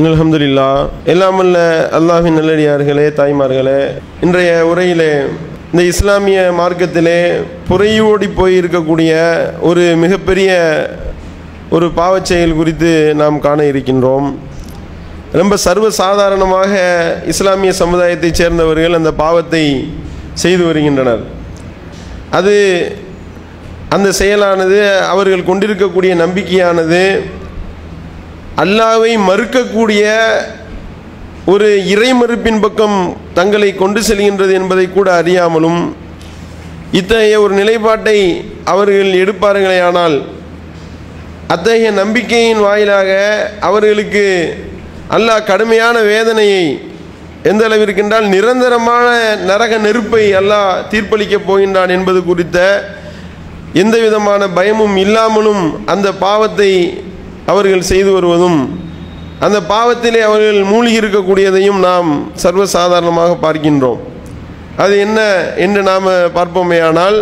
அல்ஹம்துலில்லா எல்லாம் வல்ல அல்லாஹின் நல்லடியார்களே தாய்மார்களே இன்றைய உரையிலே இந்த இஸ்லாமிய மார்க்கத்திலே புறையோடி போய் இருக்கக்கூடிய ஒரு மிகப்பெரிய ஒரு பாவச்செயல் குறித்து நாம் காண இருக்கின்றோம். ரொம்ப சர்வ சாதாரணமாக இஸ்லாமிய சமுதாயத்தைச் சேர்ந்தவர்கள் அந்த பாவத்தை செய்து வருகின்றனர். அது அந்த செயலானது அவர்கள் கொண்டிருக்கக்கூடிய நம்பிக்கையானது அல்லாவை மறுக்கக்கூடிய ஒரு இறை மறுப்பின் பக்கம் தங்களை கொண்டு செல்கின்றது என்பதை கூட அறியாமலும் இத்தகைய ஒரு நிலைப்பாட்டை அவர்கள் எடுப்பார்களே ஆனால் அத்தகைய நம்பிக்கையின் வாயிலாக அவர்களுக்கு அல்லாஹ் கடுமையான வேதனையை எந்த அளவிற்கென்றால் நிரந்தரமான நரக நெருப்பை அல்லாஹ் தீர்ப்பளிக்கப் போகின்றான் என்பது குறித்த எந்த விதமான பயமும் இல்லாமலும் அந்த பாவத்தை அவர்கள் செய்து வருவதும் அந்த பாவத்திலே அவர்கள் மூழ்கி இருக்கக்கூடியதையும் நாம் சர்வசாதாரணமாக பார்க்கின்றோம். அது என்ன என்று நாம் பார்ப்போமேயானால்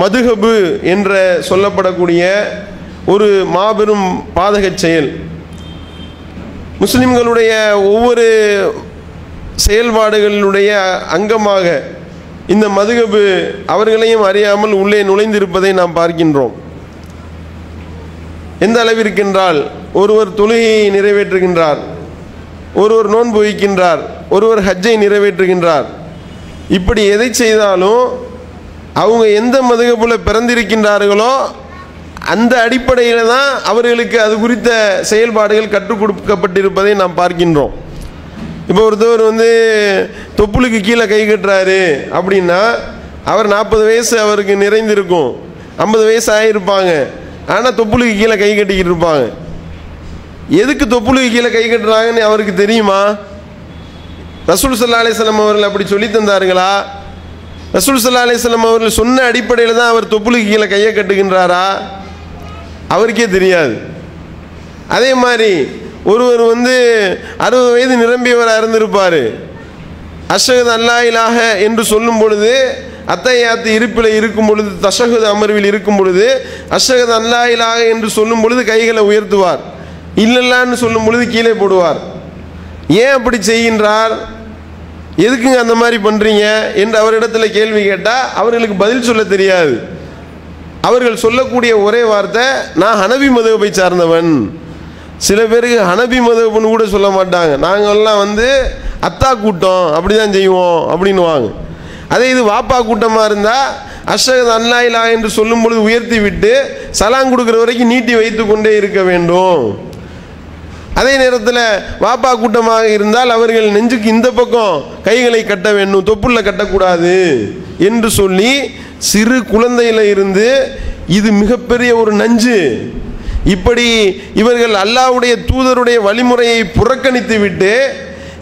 மதுகபு என்ற சொல்லப்படக்கூடிய ஒரு மாபெரும் பாதகச் செயல். முஸ்லிம்களுடைய ஒவ்வொரு செயல்பாடுகளுடைய அங்கமாக இந்த மதுகபு அவர்களையும் அறியாமல் உள்ளே நுழைந்திருப்பதை நாம் பார்க்கின்றோம். எந்த அளவிற்கென்றால் ஒருவர் தொழுகையை நிறைவேற்றுகின்றார். ஒருவர் நோன்பு வைக்கின்றார். ஒருவர் ஹஜ்ஜை நிறைவேற்றுகின்றார். இப்படி எதை செய்தாலும் அவங்க எந்த மதுகப்புல பிறந்திருக்கின்றார்களோ அந்த அடிப்படையில் தான் அவர்களுக்கு அது குறித்த செயல்பாடுகள் கற்றுக் கொடுக்கப்பட்டிருப்பதை நாம் பார்க்கின்றோம். இப்போ ஒருத்தவர் வந்து தொப்புளுக்கு கீழே கை கட்டுறாரு அப்படின்னா அவர் நாற்பது வயசு அவருக்கு நிறைந்திருக்கும். ஐம்பது வயசு ஆகியிருப்பாங்க ஆனால் தொப்புளுக்கு கீழே கை கட்டிக்கிட்டு இருப்பாங்க. எதுக்கு தொப்புளுக்கு கீழே கை கட்டுறாங்கன்னு அவருக்கு தெரியுமா? ரசூல் சல்லா அலிஸ்லாம் அவர்கள் அப்படி சொல்லி தந்தார்களா? ரசூல் சல்லா அலிஸ்லாம் அவர்கள் சொன்ன அடிப்படையில் தான் அவர் தொப்புளுக்கு கீழே கையை கட்டுகின்றாரா? அவருக்கே தெரியாது. அதே மாதிரி ஒருவர் வந்து அறுபது வயது நிரம்பியவராக இருந்திருப்பார். அஷகத் அல்லா இலாக என்று சொல்லும் பொழுது அத்தையாத்து இருப்பில் இருக்கும் பொழுது தஷகுத் அமர்வில் இருக்கும் பொழுது அஷகத் அல்லா இலாக என்று சொல்லும் பொழுது கைகளை உயர்த்துவார். இல்லைல்லான்னு சொல்லும் பொழுது கீழே போடுவார். ஏன் அப்படி செய்கின்றார்? எதுக்குங்க அந்த மாதிரி பண்ணுறீங்க என்று அவரிடத்தில் கேள்வி கேட்டால் அவர்களுக்கு பதில் சொல்ல தெரியாது. அவர்கள் சொல்லக்கூடிய ஒரே வார்த்தை நான் ஹனபி மதுவை சார்ந்தவன். சில பேருக்கு ஹனபி மதுப்புன்னு கூட சொல்ல மாட்டாங்க. நாங்கள்லாம் வந்து அத்தா கூட்டம் அப்படி தான் செய்வோம் அப்படின்னுவாங்க. அதே இது வாப்பா கூட்டமாக இருந்தால் அஷகத் அல்லாயிலா என்று சொல்லும் பொழுது உயர்த்தி விட்டு சலாம் கொடுக்குற வரைக்கும் நீட்டி வைத்து கொண்டே இருக்க வேண்டும். அதே நேரத்தில் வாப்பா கூட்டமாக இருந்தால் அவர்கள் நெஞ்சுக்கு இந்த பக்கம் கைகளை கட்ட வேண்டும் தொப்புள்ள கட்டக்கூடாது என்று சொல்லி சிறு குழந்தையில இருந்து இது மிகப்பெரிய ஒரு நஞ்சு. இப்படி இவர்கள் அல்லாவுடைய தூதருடைய வழிமுறையை புறக்கணித்து விட்டு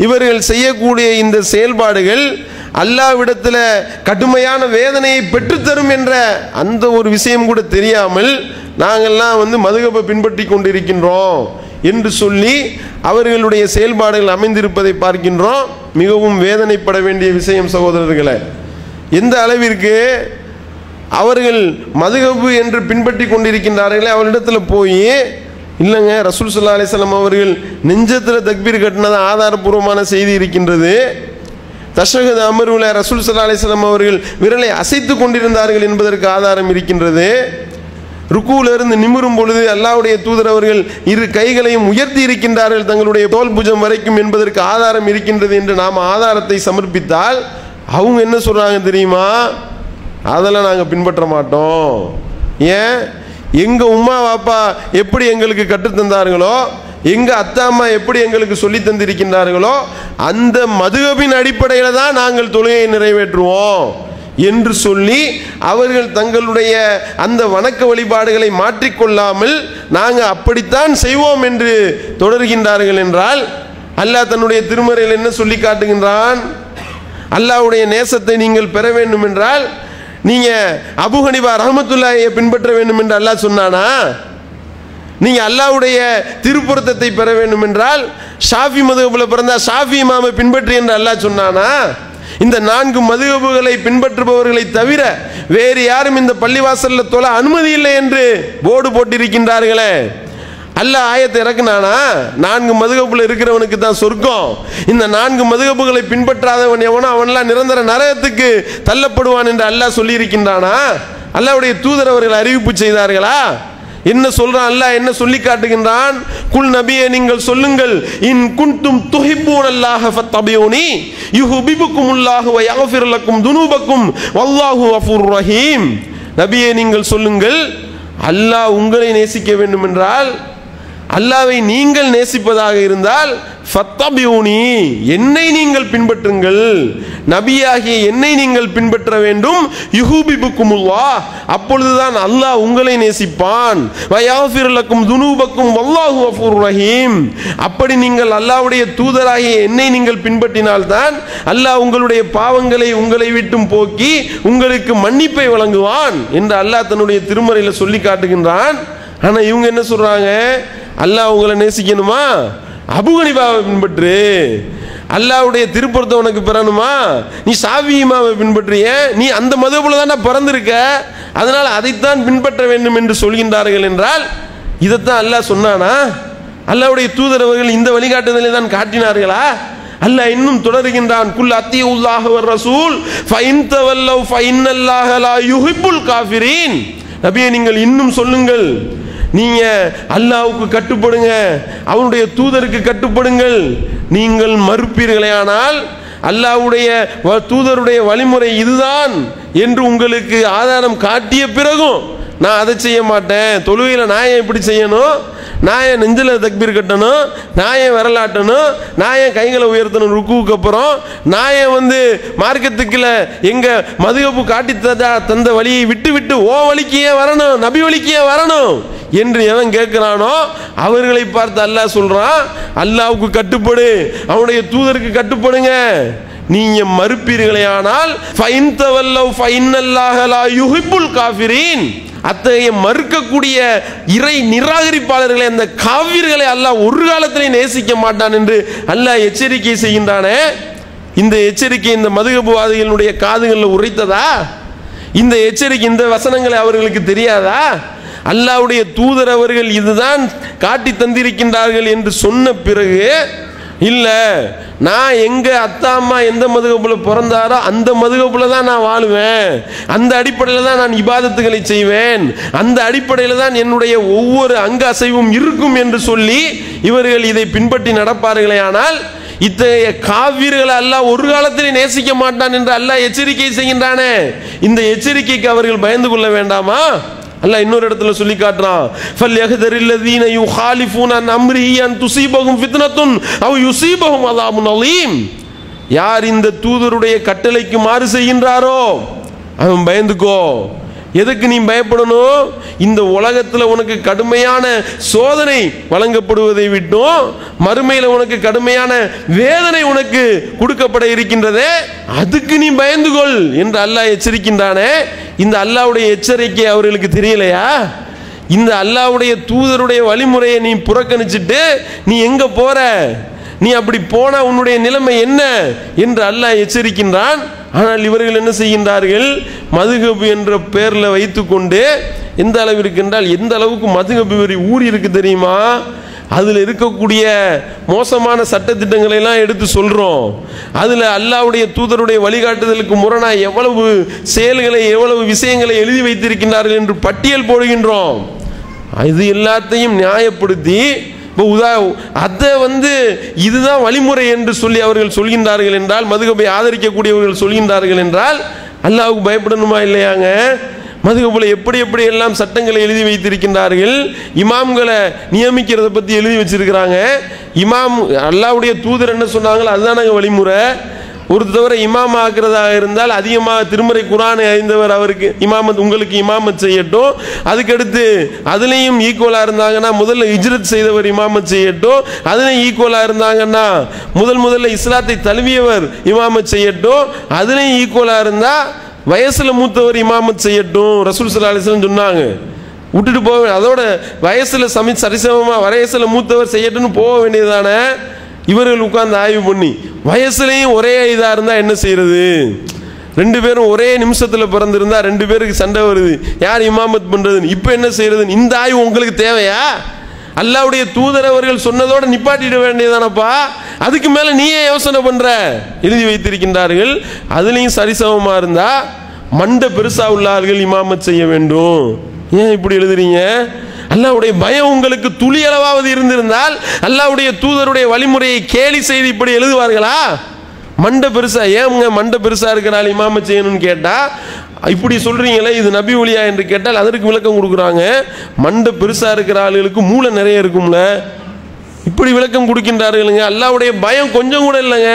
இவர்கள் செய்யக்கூடிய இந்த செயல்பாடுகள் அல்லாவிடத்தில் கடுமையான வேதனையை பெற்றுத்தரும் என்ற அந்த ஒரு விஷயம் கூட தெரியாமல் நாங்கள்லாம் வந்து மதுகப்பை பின்பற்றி கொண்டிருக்கின்றோம் என்று சொல்லி அவர்களுடைய செயல்பாடுகள் அமைந்திருப்பதை பார்க்கின்றோம். மிகவும் வேதனைப்பட வேண்டிய விஷயம் சகோதரர்களை. எந்த அளவிற்கு அவர்கள் மதுகபு என்று பின்பற்றி கொண்டிருக்கின்றார்களே அவரிடத்தில் போய் இல்லைங்க ரசூல் சுல்லா அலிஸ்லாம் அவர்கள் நெஞ்சத்தில் தக்பீர் கட்டினது ஆதாரபூர்வமான செய்தி இருக்கின்றது. தஷகத் அமர்வில் ரசூல் சல்லா அலிஸ்லாம் அவர்கள் விரலை அசைத்து கொண்டிருந்தார்கள் என்பதற்கு ஆதாரம் இருக்கின்றது. ருக்குவிலிருந்து நிமிரும் பொழுது அல்லாவுடைய தூதர் அவர்கள் இரு கைகளையும் உயர்த்தி இருக்கின்றார்கள் தங்களுடைய தோல் புஜம் வரைக்கும் என்பதற்கு ஆதாரம் இருக்கின்றது என்று நாம் ஆதாரத்தை சமர்ப்பித்தால் அவங்க என்ன சொல்கிறாங்க தெரியுமா? அதெல்லாம் நாங்கள் பின்பற்ற மாட்டோம். ஏன்? எங்கள் உமா வாப்பா எப்படி எங்களுக்கு கற்றுத்தந்தார்களோ எங்கள் அத்தா அம்மா எப்படி எங்களுக்கு சொல்லி தந்திருக்கின்றார்களோ அந்த மதுகபின் அடிப்படையில் தான் நாங்கள் தொழுகையை நிறைவேற்றுவோம் என்று சொல்லி அவர்கள் தங்களுடைய அந்த வணக்க வழிபாடுகளை மாற்றிக்கொள்ளாமல் நாங்கள் அப்படித்தான் செய்வோம் என்று தொடர்கின்றார்கள் என்றால் அல்லாஹ் தன்னுடைய திருமறையில் என்ன சொல்லி காட்டுகின்றான்? அல்லாவுடைய நேசத்தை நீங்கள் பெற வேண்டும் என்றால் நீங்கள் அபுஹனிபா ரஹமத்துல்லாயை பின்பற்ற வேண்டும் என்று அல்லாஹ் சொன்னானா? நீங்கள் அல்லாவுடைய திருப்புறத்தத்தை பெற வேண்டும் என்றால் ஷாஃபி மதுகபில் பிறந்தா ஷாஃபி இமாமை பின்பற்றி என்று அல்லாஹ் சொன்னானா? இந்த நான்கு மதுகபுகளை பின்பற்றுபவர்களை தவிர வேறு யாரும் இந்த பள்ளிவாசலில் தொழ அனுமதி இல்லை என்று போர்டு போட்டிருக்கின்றார்களே. அல்லாஹ் ஆயத்தை இறக்குனானா? நான்கு மதுகப்புல இருக்கிறவனுக்கு தான் சொர்க்கம். இந்த நான்கு மதுகப்புகளை பின்பற்றாதவன் எவனோ அவன்லாம் நிரந்தர நரகத்துக்கு தள்ளப்படுவான் என்று அல்லாஹ் சொல்லியிருக்கின்றானா? அல்லாவுடைய தூதர் அவர்கள் அறிவிப்பு செய்தார்களா? என்ன சொல்றான்? அல்லாஹ் என்ன சொல்லி காட்டுகின்றான்? குல் நபியே நீங்கள் சொல்லுங்கள். இன் குன்தும் துஹிப்பூன் அல்லாஹ ஃபத்தபியூனி. யுஹிபுக்குமுல்லாஹு வ யக்ஃபிர் லக்கும் துனூபக்கும். வல்லாஹு வஃபூர் ரஹீம். நபியே நீங்கள் சொல்லுங்கள். அல்லாஹ் உங்களை நேசிக்க வேண்டும் என்றால் அல்லாவை நீங்கள் நேசிப்பதாக இருந்தால் ஃபத்தபியூனி. என்னை நீங்கள் பின்பற்றுங்கள். நபியாகிய என்னை நீங்கள் பின்பற்ற வேண்டும். யுஹூபிபுக்குமுல்லா. அப்பொழுதுதான் அல்லாஹ் உங்களை நேசிப்பான். வயாஃபிரலக்கும் துனூபக்கும் வல்லாஹு அஃபூர் ரஹீம். அப்படி நீங்கள் அல்லாவுடைய தூதராகிய என்னை நீங்கள் பின்பற்றினால்தான் அல்லாஹ் உங்களுடைய பாவங்களை உங்களை விட்டும் போக்கி உங்களுக்கு மன்னிப்பை வழங்குவான் என்று அல்லாஹ் தன்னுடைய திருமறையில் சொல்லி காட்டுகின்றான். ஆனா இவங்க என்ன சொல்றாங்க? அல்லாஹ் உங்களை நேசிக்கணுமா? அபுகனிபாவை பின்பற்று. அல்லாவுடைய திருப்புறத்தை உனக்கு பிறனுமா நீ சாவியமாவை பின்பற்றிய? நீ அந்த மதுபுல தானே பிறந்திருக்க. அதனால் அதைத்தான் பின்பற்ற வேண்டும் என்று சொல்கின்றார்கள் என்றால் இதைத்தான் அல்லாஹ் சொன்னானா? அல்லாவுடைய தூதரவர்கள் இந்த வழிகாட்டுதலை தான் காட்டினார்களா? அல்லாஹ் இன்னும் தொடருகின்றான். குல் அத்தி உல்லாஹ் ரசூல் ஃபைன் தவல்லவ் ஃபைன்னல்லாஹ லா யுஹிப்புல் காஃபிரீன். நபியை நீங்கள் இன்னும் சொல்லுங்கள். நீங்க அல்லாவுக்கு கட்டுப்படுங்க அவனுடைய தூதருக்கு கட்டுப்படுங்கள். நீங்கள் மறுப்பீர்களே ஆனால் அல்லாவுடைய வ- தூதருடைய வழிமுறை இதுதான் என்று உங்களுக்கு ஆதாரம் காட்டிய பிறகும் நான் அதை செய்ய மாட்டேன். தொழுகையில் நான் ஏன் இப்படி செய்யணும்? நான் ஏன் நெஞ்சில் தக்பீர் கட்டணும் நான் ஏன் விரலாட்டணும் நான் ஏன் கைகளை உயர்த்தணும் ருக்குவுக்கு அப்புறம் நான் ஏன் வந்து மார்க்கத்துக்கில் எங்கள் மதுகப்பு காட்டி தந்தா தந்த வழியை விட்டு விட்டு ஓ வழிக்கு ஏன் வரணும் நபி வழிக்கு ஏன் வரணும் என்று எவன் கேட்கிறானோ அவர்களை பார்த்து அல்லாஹ் சொல்கிறான் அல்லாவுக்கு கட்டுப்படு அவனுடைய தூதருக்கு கட்டுப்படுங்க. நீங்க மறுப்பீர்களே ஆனால் ஃபைன் தவல்லவ் ஃபைன் அல்லாஹலா யுஹிப்புல் காஃபிரீன். அத்தகைய மறுக்கக்கூடிய இறை நிராகரிப்பாளர்களை அந்த காவிர்களை அல்லாஹ் ஒரு காலத்திலே நேசிக்க மாட்டான் என்று அல்லாஹ் எச்சரிக்கை செய்கின்றானே. இந்த எச்சரிக்கை இந்த மதுகபுவாதிகளுடைய காதுகளில் உரைத்ததா? இந்த எச்சரிக்கை இந்த வசனங்களை அவர்களுக்கு தெரியாதா? அல்லாவுடைய தூதர் அவர்கள் இதுதான் காட்டி தந்திருக்கின்றார்கள் என்று சொன்ன பிறகு இல்லை நான் எங்கள் அத்தா அம்மா எந்த மதுகப்பில் பிறந்தாரோ அந்த மதுகப்பில் தான் நான் வாழுவேன். அந்த அடிப்படையில் தான் நான் இபாதத்துகளை செய்வேன். அந்த அடிப்படையில் தான் என்னுடைய ஒவ்வொரு அங்க அசைவும் இருக்கும் என்று சொல்லி இவர்கள் இதை பின்பற்றி நடப்பார்களே ஆனால் இத்தகைய காவியர்களை அல்ல ஒரு காலத்திலே நேசிக்க மாட்டான் என்று அல்ல எச்சரிக்கை செய்கின்றானே. இந்த எச்சரிக்கைக்கு அவர்கள் பயந்து கொள்ள வேண்டாமா? அல்ல இன்னொரு இடத்துல சொல்லி காட்டுறான். ஃபல் யஹ்தரில்லதீன யுஹாலிஃபூன அன் அம்ரிஹி அன் துஸீபஹும் ஃபித்னத்துன் அவ் யுஸீபஹும் அஸாபுன் அலீம். யார் இந்த தூதருடைய கட்டளைக்கு மாறு செய்கின்றாரோ? அவன் பயந்துக்கோ. எதுக்கு நீ பயப்படணும்? இந்த உலகத்தில் உனக்கு கடுமையான சோதனை வழங்கப்படுவதை விட்டும். மறுமையில் உனக்கு கடுமையான வேதனை உனக்கு கொடுக்கப்பட இருக்கின்றதே. அதுக்கு நீ பயந்து கொள் என்று அல்லாஹ் எச்சரிக்கின்றானே. இந்த அல்லாவுடைய எச்சரிக்கை அவர்களுக்கு தெரியலையா? இந்த அல்லாஹ்வுடைய தூதருடைய வழிமுறையை நீ புறக்கணிச்சிட்டு நீ எங்கே போகிற நீ அப்படி போனால் உன்னுடைய நிலைமை என்ன என்று அல்லாஹ் எச்சரிக்கின்றான். ஆனால் இவர்கள் என்ன செய்கின்றார்கள்? மதுகபு என்ற பெயரில் வைத்துக்கொண்டு எந்த அளவிற்கு என்றால் எந்த அளவுக்கு மதுகபு வரி ஊறி இருக்கு தெரியுமா? அதில் இருக்கக்கூடிய மோசமான சட்டத்திட்டங்களை எல்லாம் எடுத்து சொல்கிறோம் அதில் அல்லாவுடைய தூதருடைய வழிகாட்டுதலுக்கு முரணாக எவ்வளவு செயல்களை எவ்வளவு விஷயங்களை எழுதி வைத்திருக்கின்றார்கள் என்று பட்டியல் போடுகின்றோம். இது எல்லாத்தையும் நியாயப்படுத்தி இப்போ உதா அதை வந்து இதுதான் வழிமுறை என்று சொல்லி அவர்கள் சொல்கின்றார்கள் என்றால் மதுகபை ஆதரிக்கக்கூடியவர்கள் சொல்கின்றார்கள் என்றால் அல்லாவுக்கு பயப்படணுமா இல்லையாங்க? மதுகபுல எப்படி எப்படி எல்லாம் சட்டங்களை எழுதி வைத்திருக்கின்றார்கள்? இமாம்களை நியமிக்கிறத பற்றி எழுதி வச்சிருக்கிறாங்க. இமாம் அல்லாஹ்வுடைய தூதர் என்ன சொன்னாங்களோ அதுதானங்க வழிமுறை. ஒருத்தவரை இமாம் ஆக்குறதாக இருந்தால் அதிகமாக திருமறை குரானை அறிந்தவர் அவருக்கு இமாமத் உங்களுக்கு இமாமத் செய்யட்டும். அதுக்கடுத்து அதுலேயும் ஈக்குவலாக இருந்தாங்கன்னா முதல்ல இஜ்ரத் செய்தவர் இமாமத் செய்யட்டும். அதுலேயும் ஈக்குவலாக இருந்தாங்கன்னா முதல் முதல்ல இஸ்லாத்தை தழுவியவர் இமாமத் செய்யட்டும். அதுலேயும் ஈக்குவலாக இருந்தால் வயசில் மூத்தவர் இமாமத் செய்யட்டும். ரசூல் சல்லா அலிஸ்லாம் சொன்னாங்க. விட்டுட்டு போக அதோட வயசில் சமி சரிசமமாக வயசில் மூத்தவர் செய்யட்டும்னு போக வேண்டியதானே இவர்கள் உட்கார்ந்து ஆய்வு பண்ணி வயசுலையும் ஒரே இதாக இருந்தால் என்ன செய்யறது? ரெண்டு பேரும் ஒரே நிமிஷத்தில் பிறந்திருந்தா ரெண்டு பேருக்கு சண்டை வருது. யார் இமாமத் பண்ணுறதுன்னு இப்போ என்ன செய்யறதுன்னு? இந்த ஆய்வு உங்களுக்கு தேவையா? அல்லாவுடைய தூதரவர்கள் சொன்னதோட நிப்பாட்டிட வேண்டியதானப்பா? அதுக்கு மேலே நீயே யோசனை பண்ணுற எழுதி வைத்திருக்கின்றார்கள். அதுலேயும் சரிசமமாக இருந்தால் மண்டை பெருசாக உள்ளார்கள் இமாமத் செய்ய வேண்டும். ஏன் இப்படி எழுதுறீங்க? அல்லாவுடைய பயம் உங்களுக்கு துளி அளவாவது இருந்திருந்தால் அல்லாவுடைய தூதருடைய வழிமுறையை கேலி செய்து இப்படி எழுதுவார்களா? மண்டை பெருசா ஏங்க மண்டை பெருசா இருக்கிறாள் இமாம செய்யணும்னு கேட்டா இப்படி சொல்றீங்களே இது நபி ஒளியா என்று கேட்டால் அதற்கு விளக்கம் கொடுக்குறாங்க. மண்டை பெருசா இருக்கிற ஆளுகளுக்கு மூளை நிறைய இருக்கும்ல. இப்படி விளக்கம் கொடுக்கின்றார்களுங்க. அல்லாவுடைய பயம் கொஞ்சம் கூட இல்லைங்க.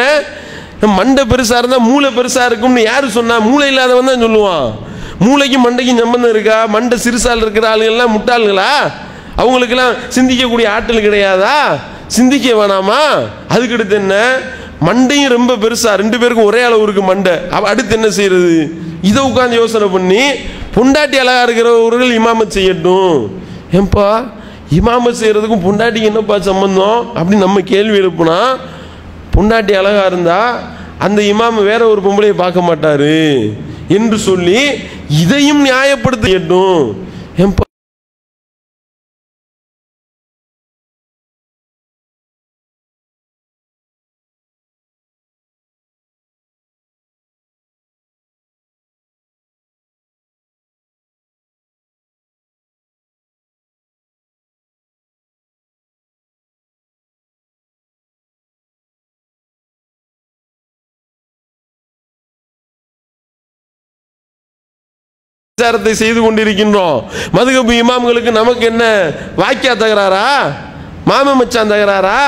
மண்டை பெருசா இருந்தா மூளை பெருசா இருக்கும்னு யாரு சொன்னா? மூளை இல்லாதவன் தான் சொல்லுவான். மூளைக்கும் மண்டைக்கும் சம்பந்தம் இருக்கா? மண்டை சிறுசால் இருக்கிற ஆளுங்கள்லாம் முட்டாளுங்களா அவங்களுக்கெல்லாம் சிந்திக்கக்கூடிய ஆற்றல் கிடையாதா? சிந்திக்க வேணாமா? அதுக்கடுத்து என்ன? மண்டையும் ரொம்ப பெருசா ரெண்டு பேருக்கும் ஒரே அளவு இருக்கு மண்டை. அடுத்து என்ன செய்யறது இதை உட்காந்து யோசனை பண்ணி பொண்டாட்டி அழகா இருக்கிறவர்கள் இமாமத் செய்யட்டும். ஏன்பா இமாமத் செய்யறதுக்கும் பொண்டாட்டிக்கு என்னப்பா சம்பந்தம்? அப்படின்னு நம்ம கேள்வி எழுப்புனா பொண்டாட்டி அழகா இருந்தா அந்த இமாம் வேற ஒரு பொம்பளையை பார்க்க மாட்டாரு. என்று சொல்லி இதையும் நியாயப்படுத்தட்டும் ஏன்பா பிரச்சாரத்தை செய்து கொண்டிருக்கின்றோம். மதுகபு இமாம்களுக்கு நமக்கு என்ன? வாக்கியா தகராறா? மாம மச்சான் தகராறா?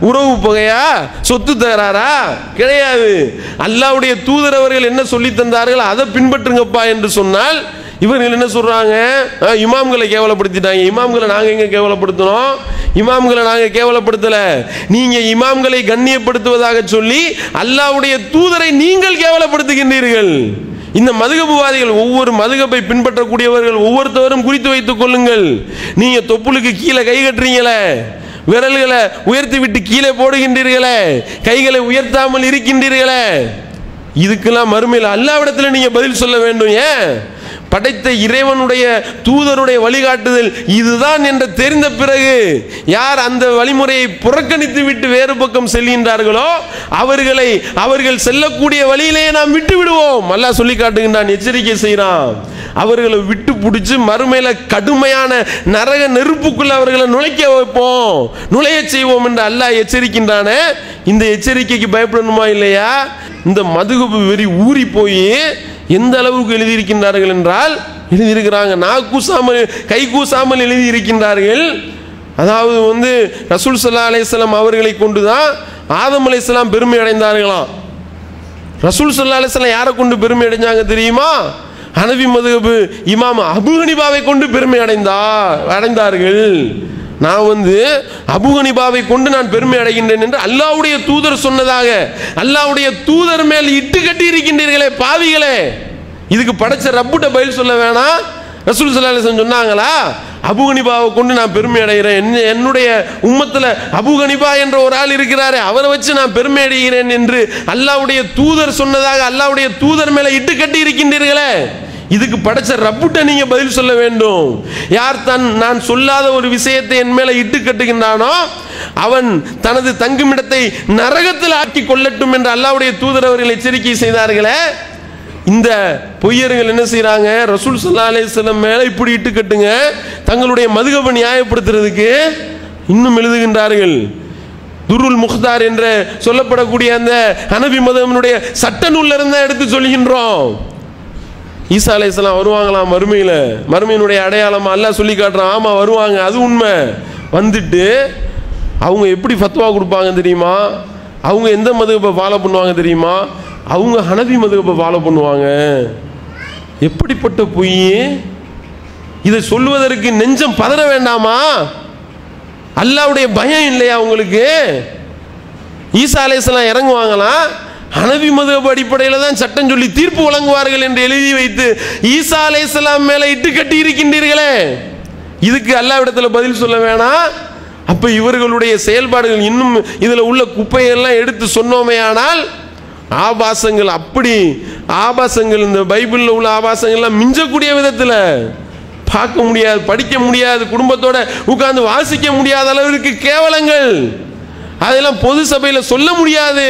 உறவு புகையா? சொத்து தகராறா? கிடையாது. அல்லாவுடைய தூதர் அவர்கள் என்ன சொல்லி தந்தார்கள்? அதை பின்பற்றுங்கப்பா என்று சொன்னால் இவர்கள் என்ன சொல்றாங்க? இமாம்களை கேவலப்படுத்திட்டாங்க. இமாம்களை நாங்க எங்க கேவலப்படுத்தினோம்? இமாம்களை நாங்க கேவலப்படுத்தல. நீங்க இமாம்களை கண்ணியப்படுத்துவதாக சொல்லி அல்லாவுடைய தூதரை நீங்கள் கேவலப்படுத்துகின்றீர்கள். இந்த மதுகபுவாதிகள் ஒவ்வொரு மதுகப்பை பின்பற்றக்கூடியவர்கள் ஒவ்வொருத்தவரும் குறித்து வைத்துக் கொள்ளுங்கள். நீங்க தொப்புளுக்கு கீழே கை கட்டுறீங்களே. விரல்களை உயர்த்தி விட்டு கீழே போடுகின்றீர்களே. கைகளை உயர்த்தாமல் இருக்கின்றீர்களே. இதுக்கெல்லாம் மறுமையில் அல்லாவிடத்தில் நீங்க பதில் சொல்ல வேண்டும் ஏன்? படைத்த இறைவனுடைய தூதருடைய வழிகாட்டுதல் இதுதான் என்று தெரிந்த பிறகு யார் அந்த வழிமுறையை புறக்கணித்து விட்டு வேறு பக்கம் செல்கின்றார்களோ அவர்களை அவர்கள் செல்லக்கூடிய வழியிலேயே நாம் விட்டு விடுவோம் அல்லாஹ் சொல்லி காட்டுகின்றான் எச்சரிக்கை செய்கிறான். அவர்களை விட்டு பிடிச்சி மறுமையில கடுமையான நரக நெருப்புக்குள்ள அவர்களை நுழைக்க வைப்போம். நுழைய செய்வோம் என்று அல்லாஹ் எச்சரிக்கின்றானே. இந்த எச்சரிக்கைக்கு பயப்படணுமா இல்லையா? இந்த மதுகுபு வெறி ஊறி போய் எந்த அளவுக்கு எழுதியிருக்கின்றார்கள் என்றால் எழுதியிருக்கிறாங்க நான் கூசாமல் கை கூசாமல் எழுதியிருக்கின்றார்கள். அதாவது வந்து ரசூல் சல்லா அலையம் அவர்களை கொண்டு தான் ஆதம் அலைஹிஸ்ஸலாம் பெருமை அடைந்தார்களாம். ரசூல் சல்லா அலையம் யாரை கொண்டு பெருமை அடைஞ்சாங்க தெரியுமா? ஹனவி மதுகபு இமாம் அபு ஹனிபாவை கொண்டு பெருமை அடைந்தா அடைந்தார்கள். நான் வந்து அபுகனிபாவை கொண்டு நான் பெருமை அடைகின்றேன் என்று அல்லாவுடைய தூதர் சொன்னதாக அல்லாவுடைய தூதர் மேல் இட்டு கட்டி இருக்கின்றீர்களே பாவிகளே. இதுக்கு படைச்ச ரப்புட்ட பதில் சொல்ல வேணாம். ரசூல் சல்லா சொன்னாங்களா அபுகனிபாவை கொண்டு நான் பெருமை அடைகிறேன். என்ன என்னுடைய உம்மத்தில் அபுகனிபா என்ற ஒரு ஆள் இருக்கிறாரே அவரை வச்சு நான் பெருமை அடைகிறேன் என்று அல்லாவுடைய தூதர் சொன்னதாக அல்லாவுடைய தூதர் மேலே இட்டு கட்டி இருக்கின்றீர்களே இதுக்கு படைச்ச ரப்புட்ட நீங்க பதில் சொல்ல வேண்டும். யார் தன் நான் சொல்லாத ஒரு விஷயத்தை என் மேல இட்டு கட்டுகின்றானோ அவன் தனது தங்குமிடத்தை நரகத்தில் ஆக்கி கொள்ளட்டும் என்று அல்லாவுடைய தூதர் அவர்கள் எச்சரிக்கை செய்தார்களே இந்த பொய்யர்கள் என்ன செய்கிறாங்க ரசூல் சல்லா அலிஸ்லம் மேல இப்படி இட்டு கட்டுங்க தங்களுடைய மதுகபை நியாயப்படுத்துறதுக்கு இன்னும் எழுதுகின்றார்கள். துருல் முக்தார் என்று சொல்லப்படக்கூடிய அந்த ஹனபி மதத்தினுடைய சட்ட நூல்ல இருந்தா எடுத்து சொல்கின்றோம் ஈசா அலைஹிஸ்ஸலாம் வருவாங்களாம் மறுமையில். மறுமையினுடைய அடையாளம் அல்ல சொல்லி காட்டுறான். ஆமாம் வருவாங்க. அது உண்மை. வந்துட்டு அவங்க எப்படி ஃபத்வா கொடுப்பாங்க தெரியுமா? அவங்க எந்த மதுகப்பை ஃபாலோ பண்ணுவாங்க தெரியுமா? அவங்க ஹனபி மதுகப்பை ஃபாலோ பண்ணுவாங்க. எப்படிப்பட்ட பொய்? இதை சொல்வதற்கு நெஞ்சம் பதற வேண்டாமா? அல்லாவுடைய பயம் இல்லையா உங்களுக்கு? ஈசா அலைஹிஸ்ஸலாம் இறங்குவாங்களாம் ஹனவி மதுகப் அடிப்படையில் தான் சட்டம் சொல்லி தீர்ப்பு வழங்குவார்கள் என்று எழுதி வைத்து ஈசா அலைஹிஸ்ஸலாம் மேலே இட்டு கட்டி இருக்கின்றீர்களே. இதுக்கு அல்லாவிடத்தில் பதில் சொல்ல வேணாம் அப்போ இவர்களுடைய செயல்பாடுகள் இன்னும் இதில் உள்ள குப்பையெல்லாம் எடுத்து சொன்னோமே ஆனால் ஆபாசங்கள் அப்படி ஆபாசங்கள் இந்த பைபிளில் உள்ள ஆபாசங்கள்லாம் மிஞ்சக்கூடிய விதத்தில் பார்க்க முடியாது படிக்க முடியாது குடும்பத்தோட உட்கார்ந்து வாசிக்க முடியாத அளவிற்கு கேவலங்கள். அதெல்லாம் பொது சபையில் சொல்ல முடியாது.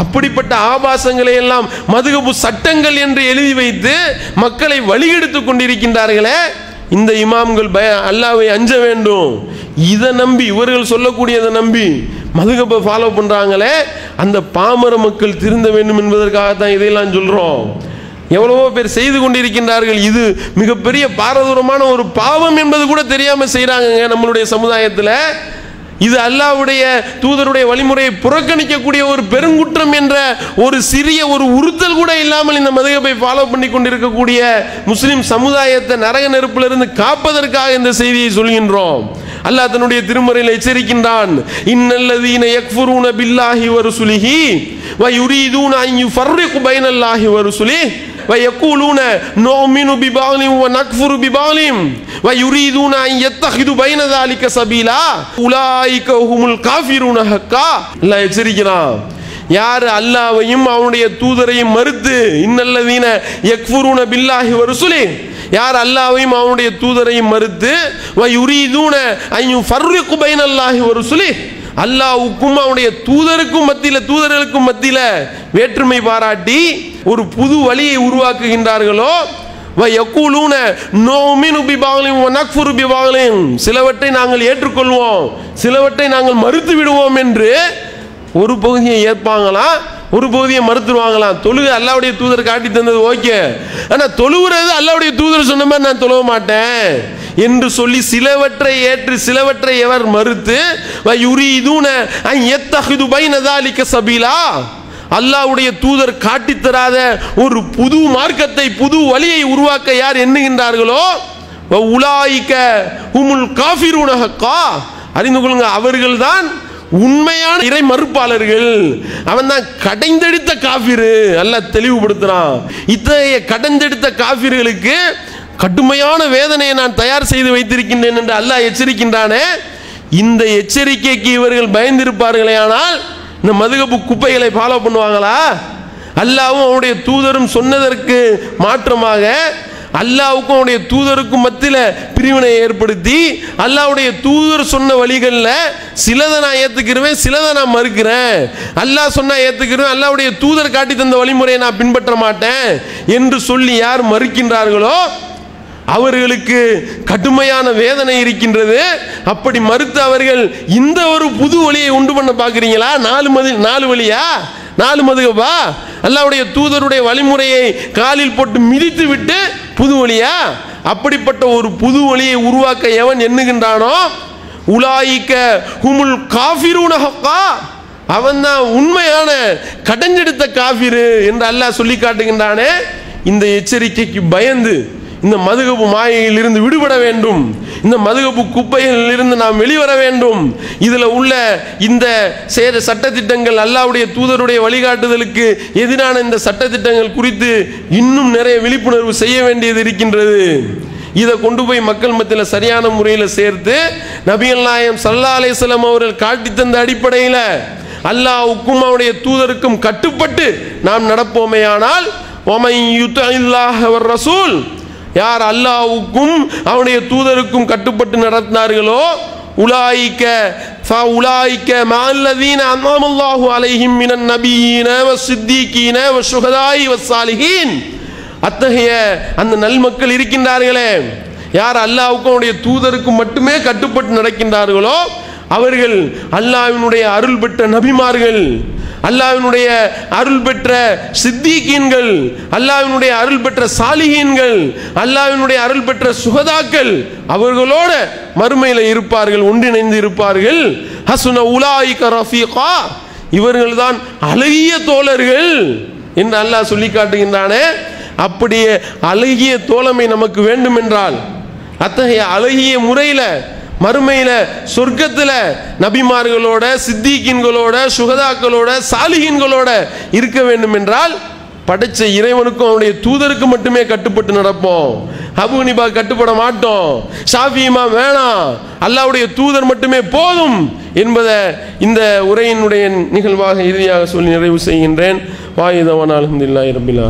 அப்படிப்பட்ட ஆபாசங்களை எல்லாம் மதுகபு சட்டங்கள் என்று எழுதி வைத்து மக்களை வழிகெடுத்து கொண்டிருக்கின்றார்களே இந்த இமாம்கள் பய அல்லாவை அஞ்ச வேண்டும். இதை நம்பி இவர்கள் சொல்லக்கூடியதை நம்பி மதுகப்பை ஃபாலோ பண்ணுறாங்களே அந்த பாமர மக்கள் திருந்த வேண்டும் என்பதற்காகத்தான் இதையெல்லாம் சொல்கிறோம் எவ்வளவோ பேர் செய்து கொண்டிருக்கின்றார்கள். இது மிகப்பெரிய பாரதூரமான ஒரு பாவம் என்பது கூட தெரியாமல் செய்கிறாங்கங்க நம்மளுடைய சமுதாயத்தில். இது அல்லாஹ்வுடைய தூதருடைய வழிமுறையை புறக்கணிக்கக்கூடிய ஒரு பெருங்குற்றம் என்ற ஒரு சிறிய ஒரு உறுத்தல் கூட இல்லாமல் இந்த மதுகப்பை ஃபாலோ பண்ணி கொண்டிருக்கக்கூடிய முஸ்லிம் சமுதாயத்தை நரக நெருப்பிலிருந்து காப்பதற்காக இந்த செய்தியை சொல்கின்றோம். அல்லாஹ் தன்னுடைய திருமறையில் எச்சரிக்கின்றான். இன்னல்லதீன யக்ஃபுரூன பில்லாஹி வ ருசுலிஹி வ யுரீதூன அன் யுஃபர்ரிகு பைனல்லாஹி வ ருசுலிஹி ويقولون نؤمن ببعض ونكفر ببعض ويريدون أن يتخذوا بين ذلك سبيلا أولئك هم الكافرون حقا لا எச்சரிக்கிறான் யார் அல்லாவையும் அவனுடைய தூதரையும் மறுத்து இன்னல்லதீன யக்ஃபுரூன பில்லாஹி வ ருசுலி யார் அல்லாவையும் அவனுடைய தூதரையும் மறுத்து வ யுரீதூன அன் யுஃபர்ரிகு பைனல்லாஹி வ ருசுலி அல்லாவுக்கும் அவனுடைய தூதருக்கும் மத்தியில் தூதர்களுக்கும் மத்தியில் வேற்றுமை பாராட்டி ஒரு புது வழியை உருவாக்குகின்றார்களோ சிலவற்றை நாங்கள் ஏற்றுக்கொள்வோம் சிலவற்றை நாங்கள் மறுத்து விடுவோம் என்று ஒரு பகுதியை ஏற்பாங்களாம் ஒரு பகுதியை மறுத்துருவாங்களாம் தொழுகை அல்லாவுடைய தூதர் காட்டி தந்தது ஓகே. ஆனால் தொழுகிறது அல்லாவுடைய தூதர் சொன்ன மாதிரி நான் தொழுவ மாட்டேன். என்று சொல்லி சிலவற்றை ஏற்று சிலவற்றை எவர் மறுத்து யுரீதூன அன் யத்தஹிது பைனதாலிக சபீலா? அல்லாஹ்வுடைய தூதர் காட்டித் தராத ஒரு புது மார்க்கத்தை புது வழியை உருவாக்க யார் எண்ணுகின்றார்களோ உலாயிக்க உமுல் காஃபிரூனகா அறிந்து கொள்ளுங்க அவர்கள்தான் உண்மையான இறை மறுப்பாளர்கள். அவன் தான் கடைந்தெடுத்த காஃபிரு. அல்லாஹ் தெளிவுபடுத்துறான். இத்தகைய கடந்தெடுத்த காஃபிர்களுக்கு கடுமையான வேதனையை நான் தயார் செய்து வைத்திருக்கின்றேன் என்று அல்லாஹ் எச்சரிக்கின்றானே. இந்த எச்சரிக்கைக்கு இவர்கள் பயந்திருப்பார்களே ஆனால் இந்த மதுகப்பு குப்பைகளை ஃபாலோ பண்ணுவாங்களா? அல்லாவும் அவனுடைய தூதரும் சொன்னதற்கு மாற்றமாக அல்லாவுக்கும் அவனுடைய தூதருக்கும் மத்தியில் பிரிவினை ஏற்படுத்தி அல்லாவுடைய தூதர் சொன்ன வழிகளில் சிலதை நான் ஏற்றுக்கிறேன் சிலதை நான் மறுக்கிறேன். அல்லாஹ் சொன்னால் ஏற்றுக்கிறேன் அல்லாவுடைய தூதர் காட்டி தந்த வழிமுறையை நான் பின்பற்ற மாட்டேன் என்று சொல்லி யார் மறுக்கின்றார்களோ அவர்களுக்கு கடுமையான வேதனை இருக்கின்றது. அப்படி மறுத்து அவர்கள் இந்த ஒரு புது வழியை உண்டு பண்ண பார்க்குறீங்களா? நாலு மதி நாலு வழியா நாலு மதுகப்பா அல்லாவுடைய தூதருடைய வழிமுறையை காலில் போட்டு மிதித்து விட்டு புது வழியா அப்படிப்பட்ட ஒரு புது வழியை உருவாக்க எவன் எண்ணுகின்றானோ? உலாயிக்க ஹுமுல் காஃபிரூனஹக்கா அவன் தான் உண்மையான கடைஞ்செடுத்த காஃபிரு என்று அல்லாஹ் சொல்லி காட்டுகின்றானே. இந்த எச்சரிக்கைக்கு பயந்து இந்த மதுகப்பு மாயையிலிருந்து விடுபட வேண்டும். இந்த மதுகப்பு குப்பையிலிருந்து நாம் வெளிவர வேண்டும். இதில் உள்ள இந்த சேர சட்டத்திட்டங்கள் அல்லாவுடைய தூதருடைய வழிகாட்டுதலுக்கு எதிரான இந்த சட்டத்திட்டங்கள் குறித்து இன்னும் நிறைய விழிப்புணர்வு செய்ய வேண்டியது இருக்கின்றது. இதை கொண்டு போய் மக்கள் மத்தியில் சரியான முறையில் சேர்த்து நபிகள் நாயம் சல்லா அலிஸ்லாம் அவர்கள் காட்டி தந்த அடிப்படையில் அல்லாவுக்கும் அவருடைய தூதருக்கும் கட்டுப்பட்டு நாம் நடப்போமேயானால் ஒமை யுத்த இல்லாஹ் ரசூல் யார் அல்லாவுக்கும் அவனுடைய தூதருக்கும் கட்டுப்பட்டு நடத்தினார்களோ உலாய்க்க உலாய்க்க மால்லதீன அன்னாமல்லாஹு அலைஹிம் மினன் நபியீன வ சித்திகீன வ சுகதாய் வ சாலிஹீன். அத்தகைய அந்த நல்மக்கள் இருக்கின்றார்களே யார் அல்லாவுக்கும் அவனுடைய தூதருக்கும் மட்டுமே கட்டுப்பட்டு நடக்கின்றார்களோ அவர்கள் அல்லாவினுடைய அருள் பெற்ற நபிமார்கள். அல்லாவினுடைய அருள் பெற்ற சித்திகீன்கள் அல்லாவினுடைய அருள் பெற்ற சாலிகீன்கள் அல்லாவினுடைய அருள் பெற்ற சுகதாக்கள் அவர்களோட மறுமையில் இருப்பார்கள் ஒன்றிணைந்து இருப்பார்கள். ஹசுன உலாயிக ரஃபீகா. இவர்கள் தான் அழகிய தோழர்கள் என்று அல்லாஹ் சொல்லி காட்டுகின்றானே. அப்படியே அழகிய தோழமை நமக்கு வேண்டும் என்றால் அத்தகைய அழகிய முறையில் மறுமையில் சொர்க்கத்தில் நபிமார்களோட சித்திகின்களோட சுகதாக்களோட சாலிகின்களோட இருக்க வேண்டும் என்றால் படைச்ச இறைவனுக்கும் அவனுடைய தூதருக்கு மட்டுமே கட்டுப்பட்டு நடப்போம். ஹபுனிபா கட்டுப்பட மாட்டோம். ஷாஃபியுமா வேணாம். அல்லாவுடைய தூதர் மட்டுமே போதும் என்பதை இந்த உரையினுடைய நிகழ்வாக இறுதியாக சொல்லி நிறைவு செய்கின்றேன். வாயுதவான் அலமதுல்லாஹி ரபில்